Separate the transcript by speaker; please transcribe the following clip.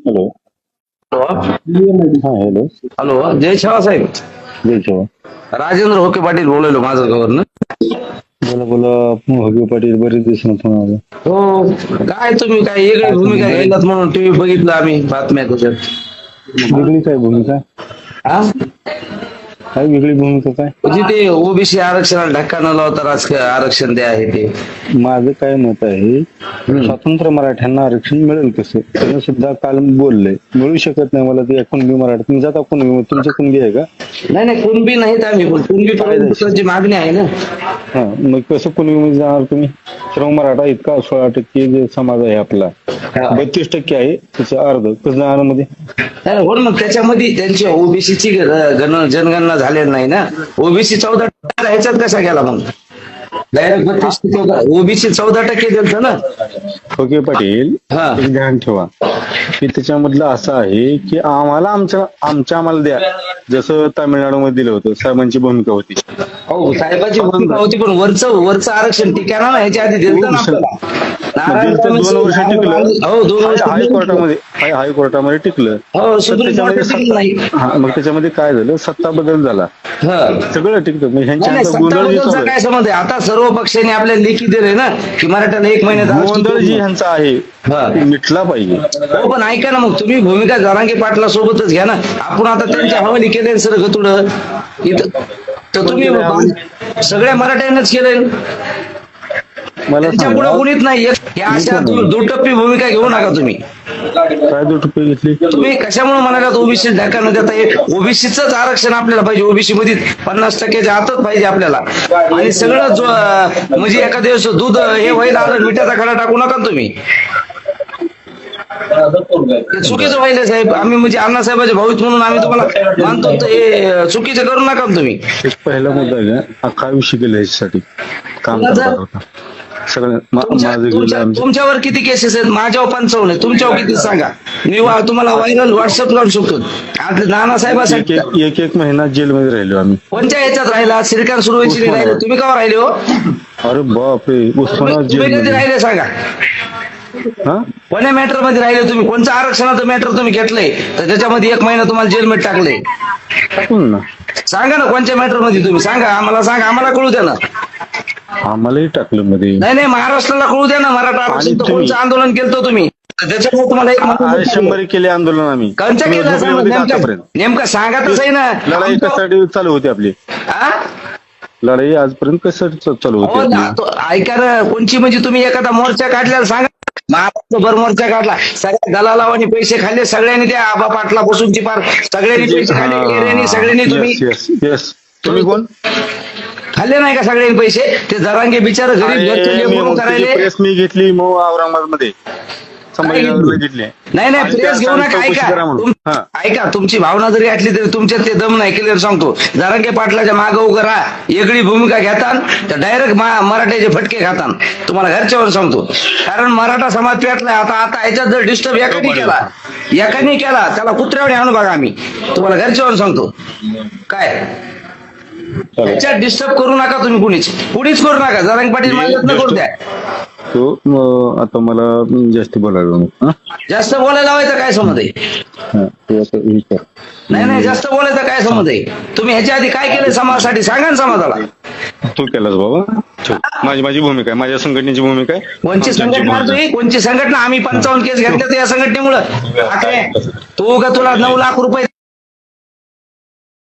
Speaker 1: Hello हा hello
Speaker 2: hello जय शिवा साहेब
Speaker 1: जय शिवा
Speaker 2: राजेंद्र होके पाटील बोलायलो माझं गव्हर्नर
Speaker 1: बोला बोला भोगे पाटील बरेच दिवसांनी फोन आला
Speaker 2: हो काय तुम्ही काय वेगळी भूमिका घ्यायलात म्हणून टीव्ही बघितलं आम्ही बातम्या त्याच्यात
Speaker 1: वेगळी काय भूमिका?
Speaker 2: हा
Speaker 1: काय वेगळी भूमिका काय?
Speaker 2: म्हणजे ते ओबीसी आरक्षणाला धक्का न लावता राजकीय आरक्षण द्या आहे ते.
Speaker 1: माझं काय मत आहे स्वतंत्र मराठ्यांना आरक्षण मिळेल कसं? त्याने सुद्धा काल बोलले मिळू शकत नाही मला ते कुणबी मराठी. तुम्ही जाता कुणबी तुमचं कुणबी आहे का?
Speaker 2: नाही नाही कुणबी नाहीत आम्ही पण. कुणबी प्रवर्तकांची मागणी आहे ना.
Speaker 1: हा मग कसं कुणबी जाणार तुम्ही? सर्व मराठा इतका सोळा टक्के जे समाज आहे आपला. बत्तीस टक्के आहे त्याचं अर्ध. मध्ये?
Speaker 2: नाही, हो ना त्याच्यामध्ये त्यांची ओबीसीची गण जनगणना झालेली नाही ना. ओबीसी चौदा टक्के ह्याच्यात कसा गेला मग? डायरेक्ट बत्तीस टक्के ओबीसी चौदा टक्के दिलं ना.
Speaker 1: ओके पाटील.
Speaker 2: हा.
Speaker 1: एक ध्यान ठेवा. की त्याच्यामधलं असं आहे की आम्हाला आमच्या आमच्या आम्हाला द्या. जसं तामिळनाडूमध्ये दिलं होतं साहेबांची भूमिका होती.
Speaker 2: हो साहेबाची भूमिका होती पण वरचं वरचं आरक्षण टिकाणा ना ह्याच्या आधी दिलं ना आपल्याला. नारायण
Speaker 1: म्हणजे ते दोन वर्ष टिकलं.
Speaker 2: हो दोन वर्ष टिकलं.
Speaker 1: हायकोर्टामध्ये हाय हायकोर्टामध्ये टिकलं.
Speaker 2: हो
Speaker 1: तर
Speaker 2: सुप्रीम
Speaker 1: त्याच्यामध्ये
Speaker 2: कोर्टात टिकलं नाही.
Speaker 1: सत्ता हा, मग त्याच्यामध्ये काय झालं? सत्ता बदल झाला.
Speaker 2: हा.
Speaker 1: सगळं टिकतं. ह्यांच्या
Speaker 2: नाही,
Speaker 1: हातात गोंधळ जी
Speaker 2: सत्ताबद्दलचा
Speaker 1: चालू
Speaker 2: काय संबंध आहे? आता सर्व पक्षांनी आपल्या लेखी दिले ना की मराठ्याला एक महिन्यात आरक्षण
Speaker 1: गोंधळ जी
Speaker 2: देऊ.
Speaker 1: ह्यांचा आहे
Speaker 2: हा.
Speaker 1: ते मिटला पाहिजे.
Speaker 2: हो पण ऐका ना मग तुम्ही भूमिका जरांगे पाटला सोबतच घ्या ना. आपण आता त्यांच्या हवाली केले सर गतुड. इथं तर तुम्ही सगळ्या मराठ्यांनाच केलंय.
Speaker 1: मला
Speaker 2: त्यांच्या पुढे
Speaker 1: सांगा.
Speaker 2: कुणीच नाही. या अशा दुटप्पी भूमिका घेऊ नका तुम्ही.
Speaker 1: काय रुपये घेतली?
Speaker 2: तुम्ही कशामुळे म्हणाला ओबीसी धक्का न देता? येत ओबीसीच आरक्षण आपल्याला पाहिजे. ओबीसी मध्ये पन्नास टक्क्याच्या आतच पाहिजे आपल्याला. आणि सगळं म्हणजे एका दिवस दूध हे होईल आलं मिठाचा खडा टाकू नका तुम्ही. हे चुकीचं व्हायला साहेब. आम्ही म्हणजे अण्णासाहेबाचे भाऊच म्हणून आम्ही तुम्हाला मानतो हे चुकीचं करू नका तुम्ही.
Speaker 1: एक पहिला मुद्दा आहे का अख्खा आयुष्य गेलं ह्याच्यासाठी काम? करत होता सगळं मा-
Speaker 2: तुमच्या-
Speaker 1: माझं गेलं
Speaker 2: तुमच्या-
Speaker 1: आमचं.
Speaker 2: तुमच्यावर किती केसेस आहेत? माझ्यावर पंचावन्न आहे तुमच्यावर किती सांगा. मी वा- तुम्हाला व्हायरल व्हॉट्सअप लावू शकतो. आता
Speaker 1: एक
Speaker 2: नानासाहेबासाठी
Speaker 1: एक एक एक महिना जेलमध्ये राहिलो आम्ही.
Speaker 2: कोणत्या ह्याच्यात राहिला? श्रीकांत सुरवंशी
Speaker 1: उस्मानाबाद.
Speaker 2: राहिले. तुम्ही का राहिले हो?
Speaker 1: अरे बापरे उस्मानाबाद
Speaker 2: तुम्ही कधी
Speaker 1: जेलमध्ये
Speaker 2: राहिले सांगा.
Speaker 1: हा?
Speaker 2: कोण्या मॅटरमध्ये राहिले तुम्ही? कोणचं आरक्षणाचं मॅटर तुम्ही घेतलंय? तर त्याच्यामध्ये एक महिना तुम्हाला जेलमध्ये टाकले
Speaker 1: ना?
Speaker 2: सांगा ना कोणत्या मॅटरमध्ये तुम्ही? सांगा. आम्हाला सांगा. आम्हाला कळू द्या ना.
Speaker 1: आम्हाला टाकलं मध्ये.
Speaker 2: नाही नाही महाराष्ट्राला कळू द्या ना मराठा आरक्षण तर कोणचं आंदोलन केलं तुम्ही? त्याच्यामुळे तुम्हाला एक
Speaker 1: आज शंभर केले आंदोलन आम्ही. तुम्ही
Speaker 2: केलं नेमकं
Speaker 1: आतापर्यंत
Speaker 2: नेमकं सांगा तसंही ना.
Speaker 1: लढाई कशासाठी चालू होती आपली?
Speaker 2: हा?
Speaker 1: लढाई आजपर्यंत कशासाठी च- चालू
Speaker 2: हो
Speaker 1: होती
Speaker 2: ना,
Speaker 1: आपली?
Speaker 2: तो- ऐका ना कोणची म्हणजे तुम्ही एखादा मोर्चा काढल्याला सांगा. महाराष्ट्रभर मोर्चा काढला. सगळ्या दलालावानी पैसे खाल्ले सगळ्यांनी त्या आबा पाटला बसूनची पार सगळ्यांनी पैसे खाल्ले एरियानी सगळ्यांनी तुम्ही
Speaker 1: येस तुम्ही कोण?
Speaker 2: खाल्ले नाही का सगळ्यांनी पैसे? ते जरांगे बिचार घरी घरचे करायले.
Speaker 1: प्रेस मी घेतली मग औरंगाबादमध्ये घेतली.
Speaker 2: नाही नाही प्रेस घेऊ नका ऐका. तुम-
Speaker 1: हा.
Speaker 2: ऐका तुमची भावना जरी असली तरी तुमच्यात ते दम नाही क्लिअर सांगतो. जरांगे पाटलाच्या माग उभं राहा. वेगळी भूमिका घेतान तर डायरेक्ट मराठ्याचे फटके खातान. तुम्हाला घरच्यावर सांगतो. कारण मराठा समाज पेटलाय आता आता याच्यात जर डिस्टर्ब एकाने केला एकाने केला त्याला कुत्र्यावर आणू बघा आम्ही. तुम्हाला घरच्यावर सांगतो. काय. त्याच्यात डिस्टर्ब करू नका तुम्ही कुणीच. कुणीच करू नका. जरांगे पाटील माझ्यात न करू द्या.
Speaker 1: तो आता मला जास्त बोलायला नको, हा?
Speaker 2: जास्त बोलायला लावायचं काय समज आहे?
Speaker 1: हा, तू.
Speaker 2: नाही नाही जास्त बोलायचं काय समज आहे? तुम्ही ह्याच्या आधी काय केलं समाजासाठी? सांगा ना समाजाला.
Speaker 1: तू केलास बाबा. माझी माझी भूमिका आहे. माझ्या संघटनेची भूमिका आहे.
Speaker 2: कोणची संघटना
Speaker 1: भूमिका आहे.
Speaker 2: तुम्ही कोणची संघटना? आम्ही पंचावन्न केस घेतल्या तर या संघटनेमुळं तू का तुला नऊ लाख रुपये